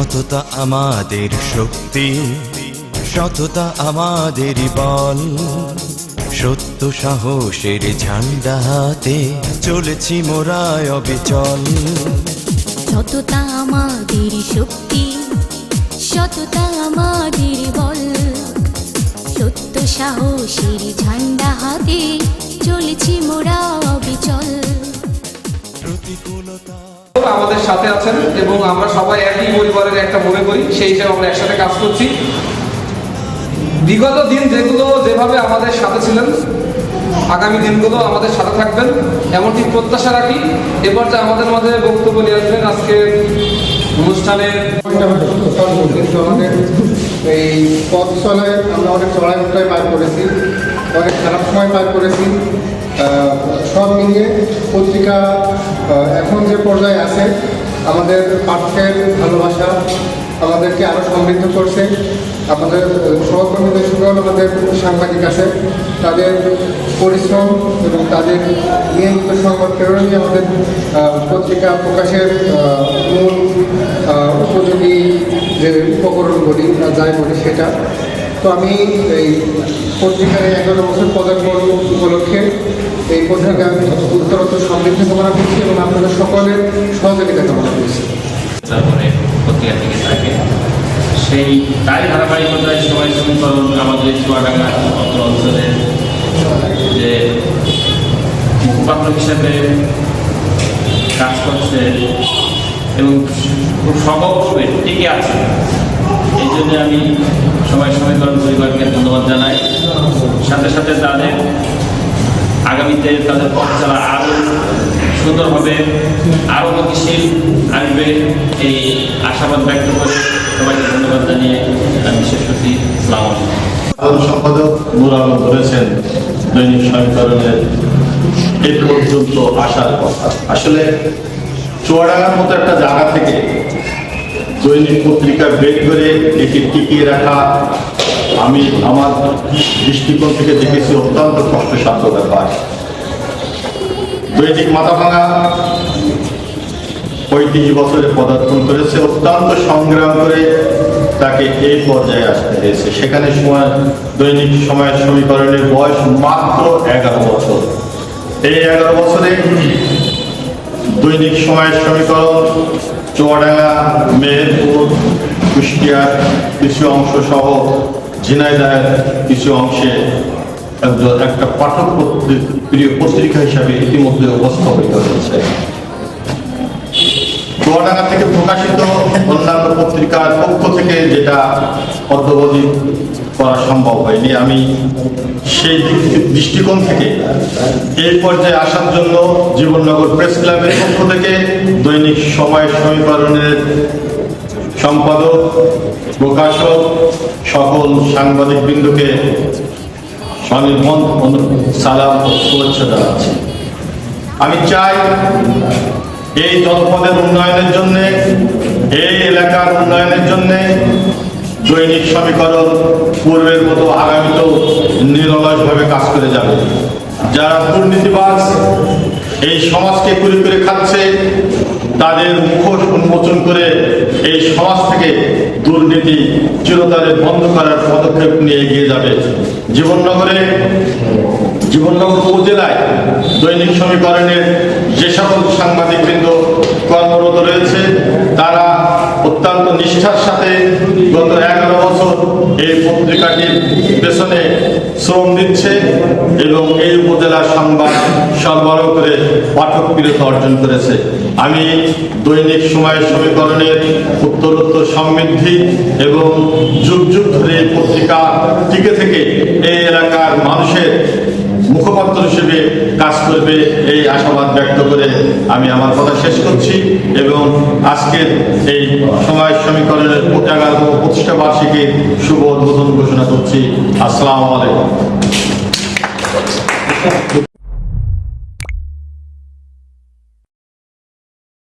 সততা আমাদের শক্তি, সততা আমাদের বল। সত্য সাহসের ঝান্ডা হাতে চলেছি মোরা অবিচল। সততা আমাদের শক্তি, সততা আমাদের বল। সত্য সাহসের ঝান্ডা হাতে চলেছি মোরা আমাদের সাথে আছেন এবং আমরা সবাই একই পরিবারের একটা মনে করি, সেই হিসেবে আমরা একসাথে কাজ করছি। বিগত দিন যেগুলো যেভাবে আমাদের সাথে ছিলেন, আগামী দিনগুলো আমাদের সাথে থাকবেন, এমনটি প্রত্যাশা রাখি। এবার যে আমাদের মাঝে বক্তব্য নিয়ে আসবেন, আজকে আমাদের এই পথ চলে, আমরা অনেক চড়াই পার করেছি, অনেক খারাপ সময় পার করেছি। সব মিলিয়ে পত্রিকা এখন যে পর্যায়ে আছে, আমাদের পাঠ্যের ভালোবাসা আমাদেরকে আরও সমৃদ্ধ করছে। আমাদের সহকর্মীদের সঙ্গেও আমাদের সাংবাদিক আছে। তাদের পরিশ্রম এবং তাদের নিয়মিত সংবাদ প্রেরণই আমাদের পত্রিকা প্রকাশের মূল উপযোগী যে উপকরণ বলি যাই বলি সেটা। তো আমি এই পত্রিকার এগারো বছর পদার্পণ উপলক্ষে এই পত্রিকা উত্তরোত্তর সমৃদ্ধ কামনা করছি এবং আপনাদের সকলের সহযোগিতা কামনা করছি। পত্রিকা থেকে থাকে সেই তাই ধারাবাহিকতায় সময় সমীকরণ আমাদের চুয়াডাঙ্গা অঞ্চলের যে মুখপাত্র হিসেবে কাজ করছে এবং খুব সবভাবে টিকে আছে। এই জন্য আমি সময় সমীকরণ পরিবারকে ধন্যবাদ জানাই। সাথে সাথে তাদের আগামীতে তাদের পথ চলা আরও সুন্দর হবে আরও গতিশীল আসবে এই আশাবাদ ব্যক্ত করে সবাইকে ধন্যবাদ জানিয়ে আমি শেষ করছি। সম্পাদক বলেছেন, দৈনিক সমীকরণের এই পর্যন্ত আসার কথা। আসলে চুয়াডাঙ্গার মতো একটা জায়গা থেকে দৈনিক পত্রিকা বের করে একে টিকিয়ে রাখা। আমি আমার দৃষ্টিকোণ থেকে দেখেছি অত্যন্ত কষ্টসাধ্য ব্যাপার। দৈনিক মাথাভাঙা পঁয়ত্রিশ বছরে পদার্পণ করেছে, অত্যন্ত সংগ্রাম করে তাকে এই পর্যায়ে আসতে হয়েছে। সেখানে সময়, দৈনিক সময়ের সমীকরণের বয়স মাত্র এগারো বছর। এই এগারো বছরে দৈনিক সময়ের সমীকরণ চুয়াডাঙ্গা, মেহেরপুর, কুষ্টিয়ার কিছু অংশ সহ ঝিনাইদার কিছু অংশে একটা পাঠক প্রিয় পত্রিকা হিসাবে ইতিমধ্যে উপস্থাপিত হয়েছে। চুয়াডাঙ্গা থেকে প্রকাশিত অন্যান্য পত্রিকার পক্ষ থেকে যেটা অদ্যবধি করা সম্ভব হয়নি। আমি সেই দৃষ্টিকোণ থেকে এই পর্যায়ে আসার জন্য জীবননগর প্রেস ক্লাবের পক্ষ থেকে দৈনিক সময় সমীকরণের সম্পাদক, প্রকাশক সকল সাংবাদিক বৃন্দকে স্বনির্বন্ধ সালাম শুভেচ্ছা জানাচ্ছি। আমি চাই এই জনপদের উন্নয়নের জন্য, এই এলাকার উন্নয়নের জন্য দৈনিক সমীকরণ পূর্বের মতো আগামীতেও নিরলসভাবে কাজ করে যাবে। যারা দুর্নীতিবাজ, এই সমাজকে কুড়ি করে খাচ্ছে, তাদের মুখোশ উন্মোচন করে এই সমাজ থেকে দুর্নীতি চিরতরে বন্ধ করার পদক্ষেপ নিয়ে এগিয়ে যাবে। জীবননগরে, জীবননগর উপজেলায় দৈনিক সমীকরণের যে সকল সাংবাদিকবৃন্দ কর্মরত রয়েছে, তারা অত্যন্ত নিষ্ঠার সাথে গত এগারো বছর এই পত্রিকাটির পেছনে শ্রম দিচ্ছে এবং এই উপজেলার সংবাদ সরবরাহ করে পাঠক প্রিয়তা অর্জন করেছে। আমি দৈনিক সময়ের সমীকরণের উত্তরোত্তর সমৃদ্ধি এবং যুগ যুগ ধরে পত্রিকা টিকে থেকে এই এলাকার মানুষের মুখপাত্র হিসেবে কাজ করবে এই আশাবাদ ব্যক্ত করে আমি আমার কথা শেষ করছি এবং আজকের এই সময় সমীকরণের এগারো প্রতিষ্ঠা বার্ষিকীর শুভ উদ্বোধন ঘোষণা করছি। আসসালামু আলাইকুম।